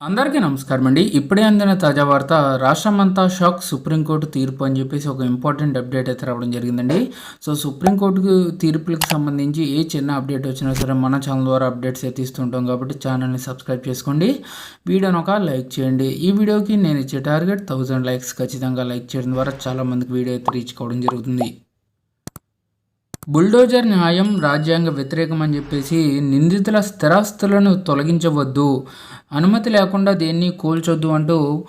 అందరికీ నమస్కారం అండి ఇప్పుడే అందిన తాజా వార్త రాష్ట్రమంతా షాక్ సుప్రీంకోర్టు తీర్పు అని చెప్పేసి ఒక ఇంపార్టెంట్ అప్డేట్ అయితే రావడం జరిగిందండి. సో సుప్రీంకోర్టుకు తీర్పులకు సంబంధించి ఏ చిన్న అప్డేట్ వచ్చినా సరే మన ఛానల్ ద్వారా అప్డేట్స్ అయితే ఇస్తుంటాం కాబట్టి ఛానల్ని సబ్స్క్రైబ్ చేసుకోండి. వీడియోని ఒక లైక్ చేయండి. ఈ వీడియోకి నేను ఇచ్చే టార్గెట్ థౌజండ్ లైక్స్ ఖచ్చితంగా లైక్ చేయడం ద్వారా చాలా మందికి వీడియో అయితే రీచ్ కావడం జరుగుతుంది. బుల్డోజర్ న్యాయం రాజ్యాంగ వ్యతిరేకం అని చెప్పేసి నిందితుల స్థిరాస్తులను తొలగించవద్దు. అనుమతి లేకుండా దేన్ని కూల్చొద్దు అంటూ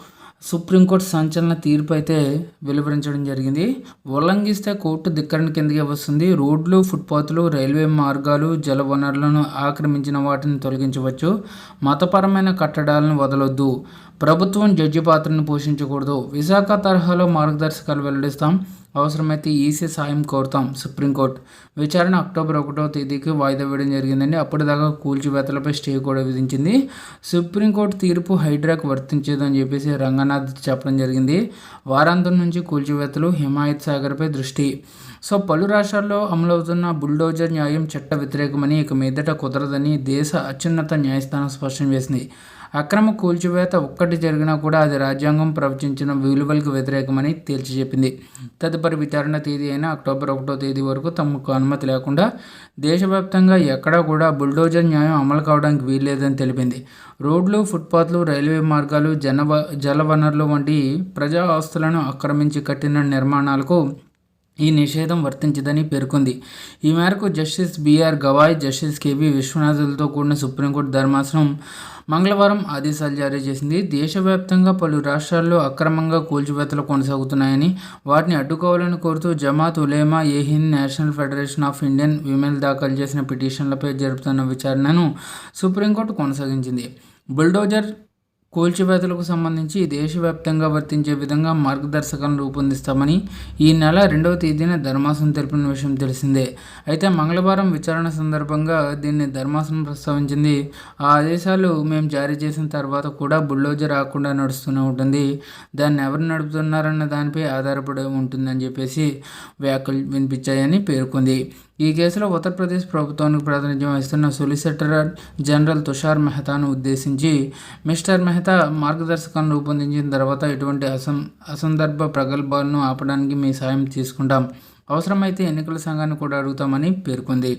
సుప్రీంకోర్టు సంచలన తీర్పు అయితే వెలువరించడం జరిగింది. ఉల్లంఘిస్తే కోర్టు ధిక్కరణ కిందకే వస్తుంది. రోడ్లు ఫుట్పాత్లు రైల్వే మార్గాలు జల వనరులను ఆక్రమించిన వాటిని తొలగించవచ్చు. మతపరమైన కట్టడాలను వదలొద్దు. ప్రభుత్వం జడ్జి పాత్రను పోషించకూడదు. విశాఖ తరహాలో మార్గదర్శకాలు వెల్లడిస్తాం. అవసరమైతే ఈసీ సాయం కోరుతాం సుప్రీంకోర్టు. విచారణ అక్టోబర్ ఒకటో తేదీకి వాయిదా వేయడం జరిగిందండి. అప్పటిదాకా కూల్చివేతలపై స్టే కూడా విధించింది. సుప్రీంకోర్టు తీర్పు హైడ్రాకు వర్తించేదని చెప్పేసి రంగనాథ్ చెప్పడం జరిగింది. వారాంతం నుంచి కూల్చివేతలు హిమాయత్ సాగర్పై దృష్టి. సో పలు రాష్ట్రాల్లో అమలవుతున్న బుల్డోజర్ న్యాయం చట్ట వ్యతిరేకమని ఇక మీదట కుదరదని దేశ అత్యున్నత న్యాయస్థానం స్పష్టం చేసింది. అక్రమ కూల్చివేత ఒక్కటి జరిగినా కూడా అది రాజ్యాంగం ప్రవచించిన విలువలకు వ్యతిరేకమని తేల్చి చెప్పింది తదుపరి విచారణ తేదీ అయిన అక్టోబర్ ఒకటో తేదీ వరకు తమకు అనుమతి లేకుండా దేశవ్యాప్తంగా ఎక్కడా కూడా బుల్డోజర్ న్యాయం అమలు కావడానికి వీల్లేదని తెలిపింది. రోడ్లు ఫుట్పాత్లు రైల్వే మార్గాలు జన జలవనరులు వంటి ప్రజా ఆస్తులను ఆక్రమించి కట్టిన నిర్మాణాలకు ఈ నిషేధం వర్తించదని పేర్కొంది. ఈ మేరకు justice BR Gavai justice KV విశ్వనాథులతో కూడిన సుప్రీంకోర్టు ధర్మాసనం మంగళవారం ఆదేశాలు జారీ చేసింది. దేశవ్యాప్తంగా పలు రాష్ట్రాల్లో అక్రమంగా కూల్చివేతలు కొనసాగుతున్నాయని వాటిని అడ్డుకోవాలని కోరుతూ Jamaat Ulema e Hind national federation of Indian women దాఖలు చేసిన పిటిషన్లపై జరుపుతున్న విచారణను సుప్రీంకోర్టు కొనసాగించింది. బుల్డోజర్ కూల్చివేతలకు సంబంధించి దేశవ్యాప్తంగా వర్తించే విధంగా మార్గదర్శకాలను రూపొందిస్తామని ఈ నెల రెండవ తేదీన ధర్మాసనం తెలిపిన విషయం తెలిసిందే. అయితే మంగళవారం విచారణ సందర్భంగా దీన్ని ధర్మాసనం ప్రస్తావించింది. ఆ ఆదేశాలు మేము జారీ చేసిన తర్వాత కూడా బుల్డోజర్ రాకుండా నడుస్తూనే ఉంటుంది. దాన్ని ఎవరు నడుపుతున్నారన్న దానిపై ఆధారపడి ఉంటుందని చెప్పేసి వ్యాఖ్యలు వినిపించాయని పేర్కొంది. ఈ కేసులో ఉత్తరప్రదేశ్ ప్రభుత్వానికి ప్రాతినిధ్యం వహిస్తున్న సొలిసిటర్ జనరల్ తుషార్ మెహతాను ఉద్దేశించి మిస్టర్ మెహతా మార్గదర్శకాన్ని రూపొందించిన తర్వాత ఎటువంటి అసం అసందర్భ ప్రగల్భాలను ఆపడానికి మీ సాయం తీసుకుంటాం. అవసరమైతే ఎన్నికల సంఘాన్ని కూడా అడుగుతామని పేర్కొంది.